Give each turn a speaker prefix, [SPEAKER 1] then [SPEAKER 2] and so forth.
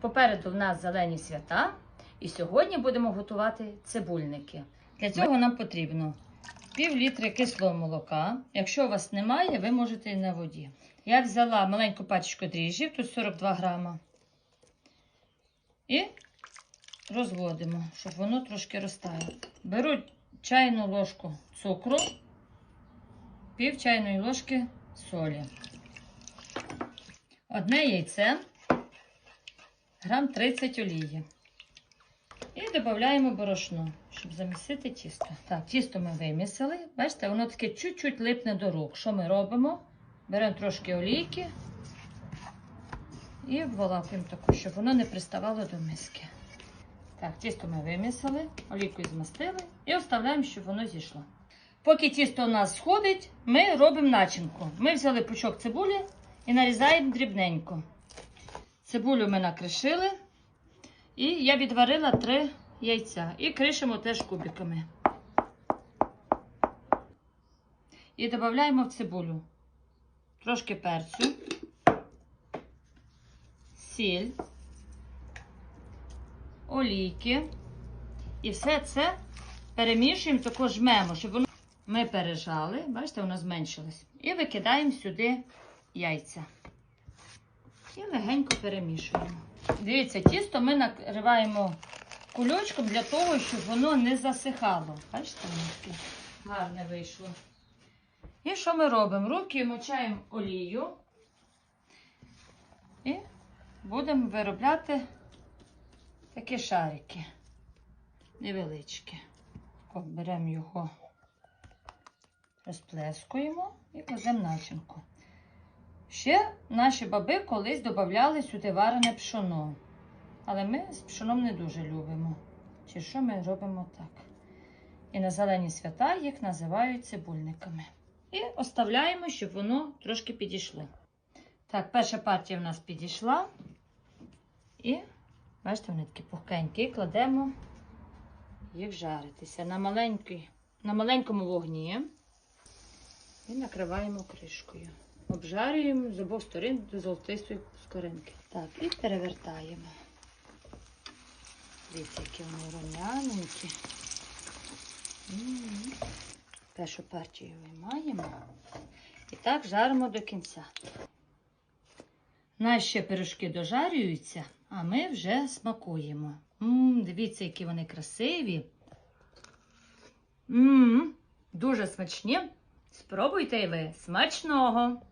[SPEAKER 1] Попереду в нас зелені свята, і сьогодні будемо готувати цибульники. Для цього нам потрібно пів літри кислого молока. Якщо у вас немає, ви можете і на воді. Я взяла маленьку пачку дріжджів, тут 42 грама. І розводимо, щоб воно трошки розтаяло. Беру чайну ложку цукру, пів чайної ложки солі. Одне яйце, грам 30 олії. І додаємо борошно, щоб замісити тісто. Так, тісто ми вимісили. Бачите, воно таке чуть-чуть липне до рук. Що ми робимо? Беремо трошки олійки і обволакуємо таку, щоб воно не приставало до миски. Так, тісто ми вимісили, олійкою змастили і оставляємо, щоб воно зійшло. Поки тісто у нас сходить, ми робимо начинку. Ми взяли пучок цибулі і нарізаємо дрібненько. Цибулю ми накришили. І я відварила три яйця. І кришимо теж кубиками. І додаємо в цибулю трошки перцю, сіль, олійки. І все це перемішуємо, також жмемо, щоб воно ми пережали. Бачите, воно зменшилось. І викидаємо сюди яйця. І легенько перемішуємо. Дивіться, тісто ми накриваємо кульочком для того, щоб воно не засихало. Бачите, воно гарне вийшло. І що ми робимо? Руки мочаємо олію і будемо виробляти такі шарики невеличкі. От беремо його, розплескуємо і кладемо начинку. Ще наші баби колись додавали сюди варене пшоно. Але ми з пшоном не дуже любимо. Чи що ми робимо так? І на зелені свята їх називають цибульниками. І оставляємо, щоб воно трошки підійшло. Так, перша партія в нас підійшла. І, бачите, вони такі пухкенькі. І кладемо їх жаритися на, маленький, на маленькому вогні. І накриваємо кришкою. Обжарюємо з обох сторін до золотистої скоринки. Так, і перевертаємо. Дивіться, які вони рум'яненькі. Першу партію виймаємо. І так жаримо до кінця. Наші пирожки дожарюються, а ми вже смакуємо. М, дивіться, які вони красиві. М, дуже смачні. Спробуйте і ви смачного!